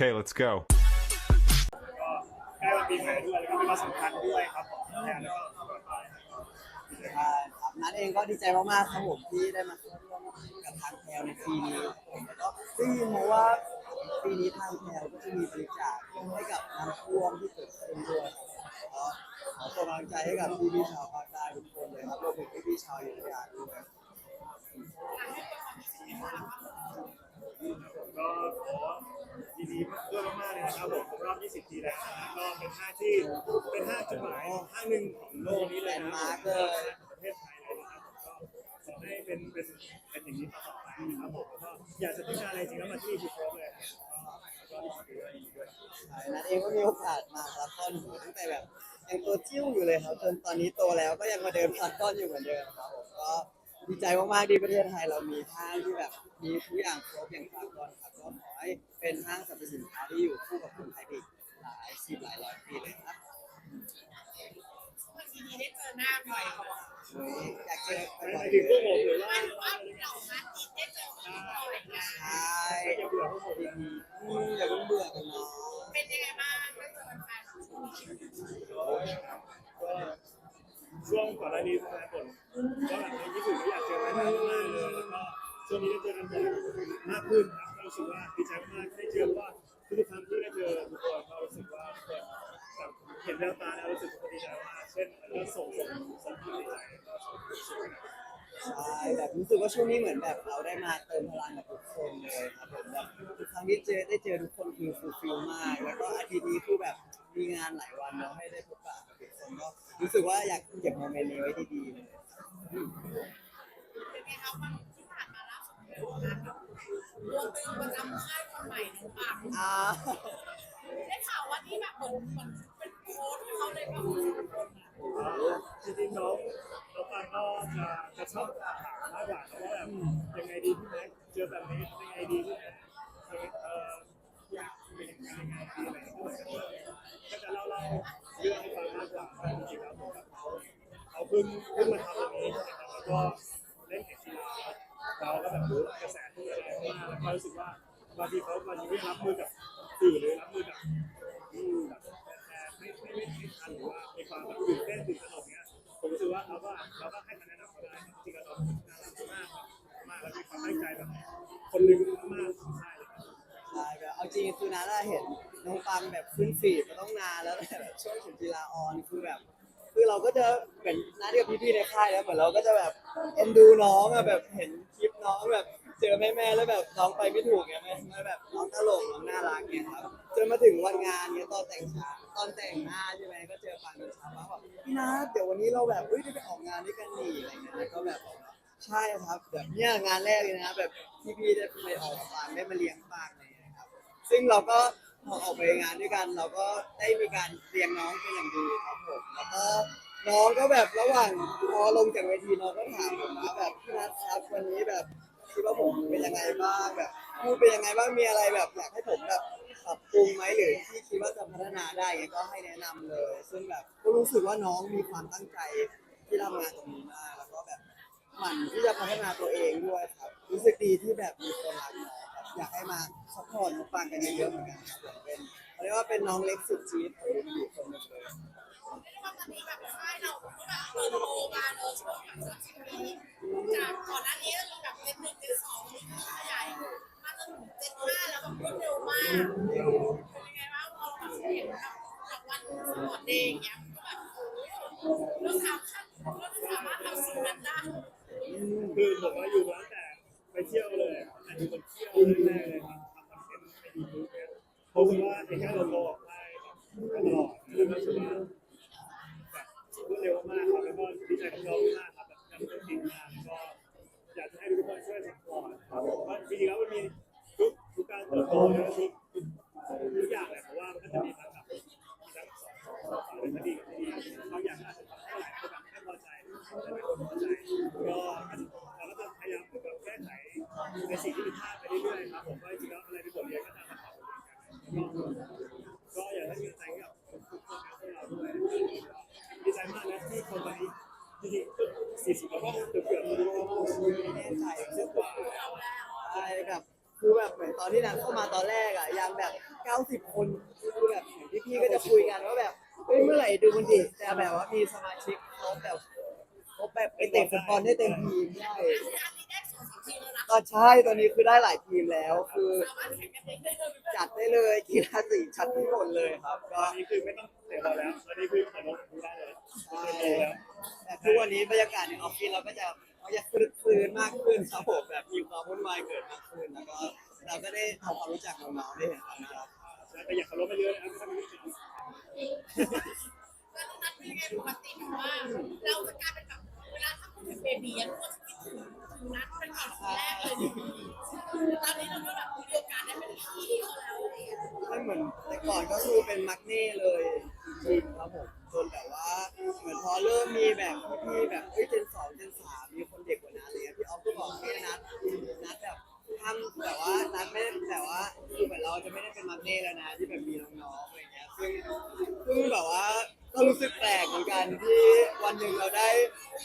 Okay, let's go. ก็ใกล้วันปีใหม่ด้วยแล้วก็เป็นวันสำคัญด้วยครับผมแล้วก็ใช่ครับนัทเองก็ดีใจมากๆครับผมที่ได้มาเข้าร่วมกับทางแพลวในปีนี้แล้วก็ได้ยินมาว่าปีนี้ทางแพลวก็จะมีบริจาคให้กับน้ำท่วมที่เกิดขึ้นด้วยครับก็ขอส่งกำลังใจให้กับพี่ๆชาวภาคใต้ทุกคนเลยครับรวมถึงพี่ๆชาวอยุธยาด้วยก็ขอยิน ดีเพื่อนมากๆเลยนะครับผมครบรอบ 20 ปีแล้วนะก็เป็นห้างที่เป็นห้างจุดหมายห้างหนึ่งของโลกนี้เลยนะประเทศไทยเลยนะครับผมก็ขอให้เป็นเป็นเป็นอย่างนี้ต่อไปนะครับผมแล้วก็อยากจะต้องการอะไรจริงแล้วมาที่ที่ครบเลยก็ดีด้วยดีด้วยใช่นัทเองก็มีโอกาสมาพารากอนอยู่ตั้งแต่แบบยังตัวจิ้วอยู่เลยครับจนตอนนี้โตแล้วก็ยังมาเดินพารากอนอยู่เหมือนเดิมครับผมก็ดีใจมากๆที่ประเทศไทยเรามีห้างที่แบบมีทุกอย่างครบอย่างพารากอนครับ เป็นห้างสรรพสินค้าที่อยู่คู่กับคนไทยไปอีกหลายสิบหลายร้อยปีเลยครับวันนี้ได้เจอหน้าบ่อยเขาบอกเฮ้ยอยากเจอไม่บ่อยถึงพวกผมหรือว่าว่าว่าเรามาจีนได้เจอคนบ่อยนะใช่อย่าเบื่อพวกผมอืมอย่าเพิ่งเบื่อกันเนาะเป็นยังไงบ้างได้เจอแฟนๆช่วงก็ช่วงก่อนหน้านี้นะผมก็แบบในญี่ปุ่นก็อยากเจอแฟนมากเลยแล้วก็ช่วงนี้ได้เจอกันบ่อยมากขึ้นครับ รู้สึกว่าดีใจมากได้เจอว่าทุกครั้งที่ได้เจอทุกคนก็รู้สึกว่าแบบเห็นแววตาแล้วรู้สึกดีใจมากเช่นแล้วก็ส่งส่งส่งความดีใจก็ส่งรู้สึกนะใช่แบบรู้สึกว่าช่วงนี้เหมือนแบบเราได้มาเติมพลังกับทุกคนเลยครับผมแบบทุกครั้งที่เจอได้เจอทุกคนคือฟูลฟิลมากแล้วก็อาทิตย์นี้คือแบบมีงานหลายวันเนาะให้ได้พบปะกับทุกคนก็รู้สึกว่าอยากเก็บโมเมนต์นี้ไว้ดีๆเลยเป็นไงคะวันที่ผ่านมาล่าสุดเลยนะคะ ตัวตึงประจำค่ายคนใหม่น้องปังอ่าได้ข่าวว่าที่แบบเหมือนเหมือนเป็นโค้ชให้เขาเลยแบบจริงๆน้องน้องปางก็จะจะชอบถามมากกว่าเพราะว่าแบบยังไงดีพี่แม็กเจอแบบนี้ยังไงดีพี่แม็กเอออยากเป็นยังไงยังไงดีอะไรก็เหมือนกันก็จะเล่าเล่าเรื่องให้ฟังมากกว่าแต่จริงๆแล้วผมแบบเขาเขาเพิ่งเพิ่งมาทำตรงนี้แล้วก็ ทีเขาบางทีไม่รับมือกับสื่อหรือรับมือกับอืมแบบแฟนๆไม่ไม่ไม่ไม่ทันหรือว่ามีความแบบตื่นเต้นตื่นตระหนกเนี้ยผมรู้สึกว่าเราก็เราก็ให้คำแนะนำเขาได้ครับจริงๆแล้วน่ารักมากครับมากแล้วมีความตั้งใจแบบคนหนึงมากใช่เลยครับ ใช่แบบเอาจริงคือนัทอะเห็นน้องปังแบบขึ้นฟีดมาต้องนานแล้วแหละแบบช่วงถึงกีฬาออนคือแบบ คือเราก็จะเป็นนัดกับพี่ๆในค่ายแล้วเหมือนเราก็จะแบบเอ็นดูน้องอะแบบเห็นคลิปน้องแบบ เจอแม่ๆแล้วแบบน้องไปไม่ถูกเงี้ยแม่แล้วแบบน้องตลกน้องน่ารักเงี้ยครับจนมาถึงวันงานเนี้ยตอนแต่งช้าตอนแต่งหน้าใช่ไหมก็เจอปังตอนชาว่าแบบพี่นัทเดี๋ยววันนี้เราแบบเฮ้ยได้ไปออกงานด้วยกันนี่อะไรเงี้ยก็แบบใช่ครับแบบเนี้ยงานแรกเลยนะแบบพี่ๆได้ไปออกกับปังได้มาเลี้ยงปังอะไรเงี้ยครับซึ่งเราก็พอออกไปงานด้วยกัน เราก็ได้มีการเรียงน้องเป็นอย่างดีครับผมแล้วก็น้องก็แบบระหว่างพอลงจากเวทีน้องก็ถามผมว่าแบบพี่นัทครับวันนี้แบบ คิดว่าผมเป็นยังไงบ้างแบบพูดเป็นยังไงบ้างมีอะไรแบบอยากให้ผมแบบปรับปรุงไหมหรือที่คิดว่าจะพัฒนาได้เงี้ยก็ให้แนะนำเลย ซึ่งแบบก็รู้สึกว่าน้องมีความตั้งใจที่ทำงานตรงนี้มากแล้วก็แบบหมั่นที่จะพัฒนาตัวเองด้วยครับรู้สึกดีที่แบบมีคนรักน้องครับอยากให้มาซัพพอร์ตน้องฟังกันเยอะๆเหมือนกันครับผมเป็นเขาเรียกว่าเป็นน้องเล็กสุดชีวิตของอยู่คนหนึ่งเลยเรียกว่าตอนนี้แบบ ค่ายเราก็แบบเติบโตมาเลยช่วงแบบสามสิบปีจากก่อนหน้านี้เราแบบเป็นหนึ่งเป็นสองเป็นใหญ่มาจนถึงเจ็ดห้าแล้วแบบรวดเร็วมากเป็นยังไงบ้างพอเราแบบเห็นแบบวันสปอร์ตเดย์อย่างเงี้ย ครับแล้วก็ดีใจกับน้องมากครับแบบทำเป็นทีมงานก็อยากจะให้ทุกคนช่วยสปอร์ตครับผมว่าจริงๆแล้วมันมีทุกทุกการเติบโตนะทุกทุกอย่างแหละเพราะว่ามันก็จะมีทั้งแบบมีทั้งสองสองฝ่ายเป็นดีกับคดีบางอย่างอาจจะทำให้หลายคนแบบไม่พอใจแต่ไม่พอใจก็เราก็จะพยายามแบบแก้ไขในสิ่งที่ผิดพลาดไปเรื่อยๆครับผมว่าจริงๆแล้วอะไรเป็นบทเรียนก็จะมาปรับปรุงกันก็อยากให้มีใจกับทุกคนนะพวกเราด้วยดีใจมากนะที่คนไปจริงๆ สี่สิบแล้วก็เกือบๆไม่แน่ใจสิบกว่าใช่แบบคือแบบเหมือนนตอนที่นัดเข้ามาตอนแรกอะยังแบบ90คนคือแบบพี่ๆก็จะคุยกันว่าแบบเฮ้ยเมื่อไหร่ดูมันดิจะแบบว่ามีสมาชิกเขาแบบเขาแบบไปเตะฟุตบอลได้เต็มทีมได้อันนี้ได้สอนะก็ใช่ตอนนี้คือได้หลายทีมแล้วคือ จัดได้เลยกีฬาสีชัดทุกคนเลยครับตก็อนนี้คือไม่ต้องเสียบอลแล้วตอนนี้คือขับรถดูได้ เลยใช่ดูแล้วแต่ทุกวันนี้บรรยากาศในออฟฟิศเราก็จะเขาจะคลึกคลืนมากขึ้นครับผมแบบมีความวุ่นวายเกิดมากขึ้นแล้วก็เราก็ได้ทำความรู้จักน้องๆได้เห็นกันนะครับแต่อยากขับรถไปเยอะนะครับไม่ต้องนัดเป็นไงปกติแบบว่าเราจะกลายเป็นแบบเวลาถ้าพูดถึงเบบีอะทุกคนจะคิดถึงถึงนัดเป็นก่อนคนแรกเลยตอนนี้เราก็แบบมีโอกาสได้เป็นพี่เขาแล้วอะไรอย่างเงี้ยไม่เหมือนแต่ก่อนก็คือเป็นมักเน่เลยจริงครับผม เหมือนพอเริ่มมีแบบพี่ๆแบบเฮ้ยเจนสองเจนสามมีคนเด็กกว่านั้นอะไรเลยพี่ออฟก็บอกให้นัดนัดแบบทำแบบว่านัดไม่ได้แบบว่าคือเหมือนเราจะไม่ได้เป็นมักเน่แล้วนะที่แบบมีน้องๆอะไรเงี้ยซึ่งซึ่งแบบว่าก็รู้สึกแปลกเหมือนกันที่วันหนึ่งเราได้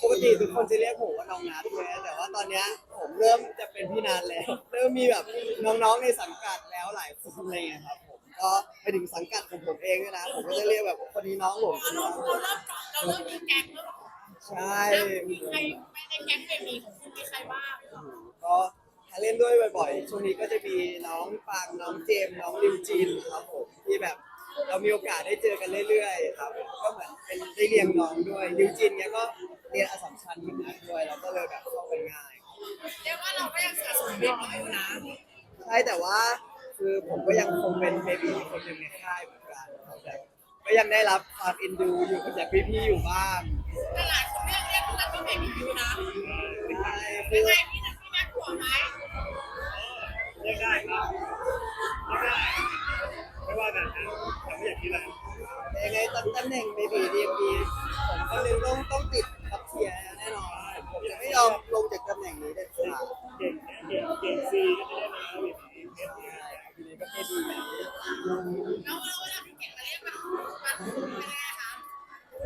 ปกติทุกคนจะเรียกผมว่าน้องนัดเลยแต่ว่าตอนเนี้ยผมเริ่มจะเป็นพี่นัดแล้ว เริ่มมีแบบน้องๆในสังกัดแล้วหลายคนอะไรเงี้ยครับผม ก็ไปถึงสังกัดของผมเองด้วยนะ ผมก็จะเรียกแบบคนนี้น้องผมเราคนนี้น้องผเรามเริ่มก่อนเราเริ่มมีแก๊งแล้วใช่มีใครไปในแก๊งเบบีของคุณมีใครบ้างก็ถ้าเล่นด้วยบ่อยๆ ช่วงนี้ก็จะมีน้องปางน้องเจมส์น้องลิวจินครับผมที่แบบเรามีโอกาสได้เจอกันเรื่อยๆครับก็เหมือนเป็นได้เรียงน้องด้วยลิวจินเนี่ยก็เรียนอสสัมชัญเหมือนกันด้วยเราก็เลยแบบเข้ากันง่ายเรียกว่าเราก็ยังสะสมเบบีอยู่นะใช่แต่ว่า คือผมก็ยังคงเป็นเบบีคนหนึ่งในค่ายเหมือนกันครับแบบก็ยังได้รับความเอ็นดูอยู่จากพี่ๆอยู่บ้างแต่หลายคนเรียกเรียกคุณนัทเป็นเบบีอยู่นะใช่คืยัองไงพี่นัทพี่นัทกลัวไหมเรียกได้ครับเรียกได้ไม่ว่ากันนะแต่ไม่อยากคิดอะไรยังไงตำตำแหน่งเบบีดีดีผมคนหนึงต้องต้องติดกับเทียร์แน่นอนผมจะไม่ยอมลงจากตำแหน่งนี้เด็ดขาดเก่งเก่งเก่งซีก็จะได้มา แล้วเวลาพี่เก่งมาเรียกมันมันเป็นยังไงคะ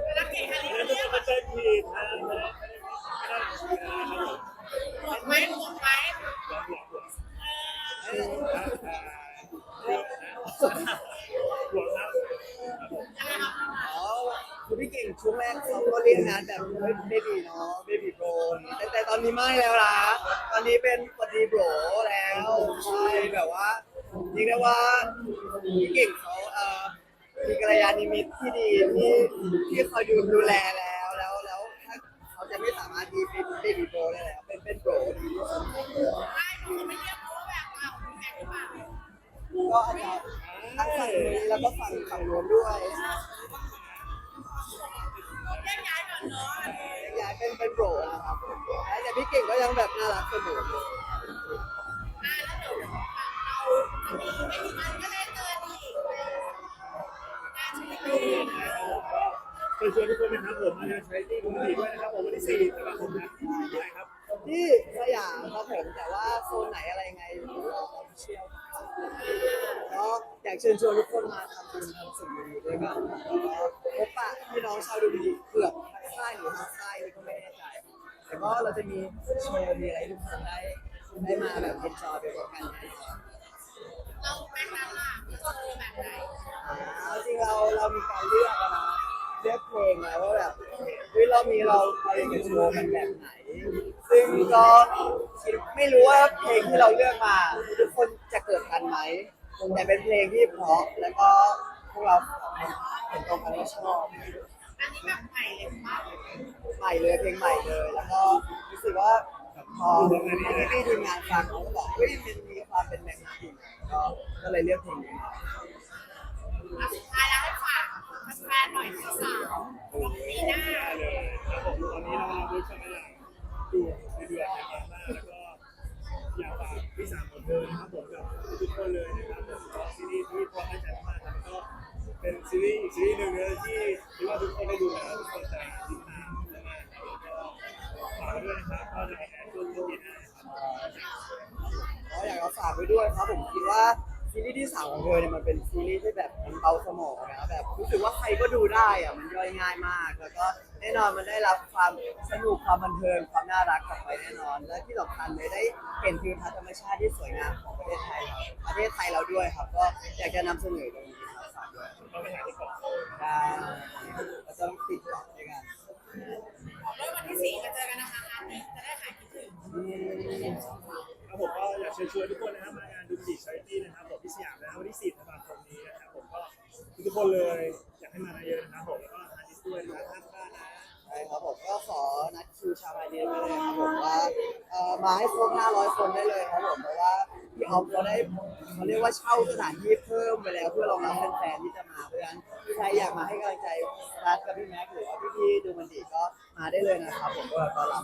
เวลาเก่งมาเรียกแล้วเรียกมันเป็นทีมนะไม่ได้ไม่ได้ไม่ได้ไม่ได้ครับผมหมดไหมหมดไหมหลอกหลอกหลอกเออเยอะนะหลอกครับครับผมยังไงครับอ๋อคือพี่เก่งช่วงแรกเขาก็เรียกนะแบบเบบีเนาะเบบีโบรแต่แต่ตอนนี้ไม่แล้วนะตอนนี้เป็นปฏิโบรแล้วใช่แบบว่า เรียกได้ว่าพี่เก่งเขาเอ่อมีกัลยาณมิตรที่ดีที่ที่คอยดูดูแลแล้วแล้วแล้วถ้าเขาจะไม่สามารถดีเป็นเบบีโบรได้แล้วเป็นเป็นโบรดีที่สุดไม่ผมไม่เรียกเพราะว่าแบบเราแข่งหรือเปล่าก็อาจจะทั้งฝั่งนี้แล้วก็ฝั่งฝั่งโน้นด้วยแยกย้ายก่อนเนาะย้ายเป็นเป็นโบรนะครับแต่พี่เก่งก็ยังแบบน่ารักเสมอ เชีวิตดีเชิญชวนทุกคนนะครับผมมาใช้ที่คุณดีด้วยนะครับผมวันที่สี่ธันวาคมนะใช่ครับที่สยามครับผมแต่ว่าโซนไหนอะไรไงเราเชียวก็อยากเชิญชวนทุกคนมาทำบุญทำสิ่งดีด้วยกันพบปะพี่น้องชาวดูดีเกือบทั้งค่ายหรือทั้งค่ายนี่ก็ไม่แน่ใจแต่ก็เราจะมีโชว์มีอะไรทุกคนได้ได้มาแบบเอ็นจอยไปพร้อมกันแน่นอน เราแม่นั้นล่ะเจอแบบไหนเอาจริงเราเรามีการเลือกอะนะเลือกเพลงนะว่าแบบเฮ้ยรอบนี้เราเราอยากจะโชว์กันแบบไหน ซึ่งก็คิดไม่รู้ว่าเพลงที่เราเลือกมา ทุกคนจะเกิดทันไหมแต่เป็นเพลงที่เพราะแล้วก็พวกเราเห็นตรงกันว่าชอบ อันนี้แบบใหม่เลยป่ะใหม่เลยเพลงใหม่เลย แล้วก็รู้สึกว่าพอพี่พี่ๆทีมงานฟังเขาก็บอกเฮ้ยมันมีความเป็นแมกนัติ ก็ก็เลยเลือกเพลงนี้มาอะสุดท้ายแล้วให้ฝากแฟนๆหน่อยที่สามของปีหน้าเลยครับผมตอนนี้เราเราดูช่องไม่ได้ดูในเดือนนะครับแล้วก็อยากฝากพี่สามของเธอนะครับผมกับทุกคนเลยนะครับผมก็ซีรีส์ที่พอให้ใจมากครับก็เป็นซีรีส์อีกซีรีส์หนึ่งเลยที่คิดว่าทุกคนได้ดูแล้วทุกคนจะติดตามนะครับแล้วก็ฝากด้วยนะครับก็จะ ฝากไว้ด้วยครับผมคิดว่าซีรีส์ที่สามของเธอเนี่ยมันเป็นซีรีส์ที่แบบมันเบาสมองนะแบบรู้สึกว่าใครก็ดูได้อะมันย่อยง่ายมาก แล้วก็แน่นอนมันได้รับความสนุกความบันเทิงความน่ารักกลับไปแน่นอน และที่สำคัญเลยได้เห็นทิวทัศน์ธรรมชาติที่สวยงามของประเทศไทยครับประเทศไทยเราด้วยครับ ก็อยากจะนำเสนอตรงนี้ครับฝากด้วยเราไปหาที่เกาะได้เราจะต้องติดต่อด้วยกัน วนทุกคนนะครับมางานดูดีชาริตี้นะครับผมที่สยามนะวันที่4ธันวาคมนี้นะครับผมก็ทุกคนเลยอยากให้มาเยอะนะครับผมแล้วก็ฮาร์ดิสด้วยนะครับห้ามพลาดนะใช่ครับผมก็ขอนัดคิวชาวไอเดียไปเลยครับผมว่าเอ่อมาให้ครบ500 คนได้เลยครับผมเพราะว่าพี่ออฟเขาได้เขาเรียกว่าเช่าสถานที่เพิ่มไปแล้วเพื่อรองรับแฟนๆที่จะมาเพราะฉะนั้นใครอยากมาให้กำลังใจรัฐกับพี่แม็กซ์หรือว่าพี่ๆดูมันดีก็มาได้เลยนะครับผมก็ต้อนรับ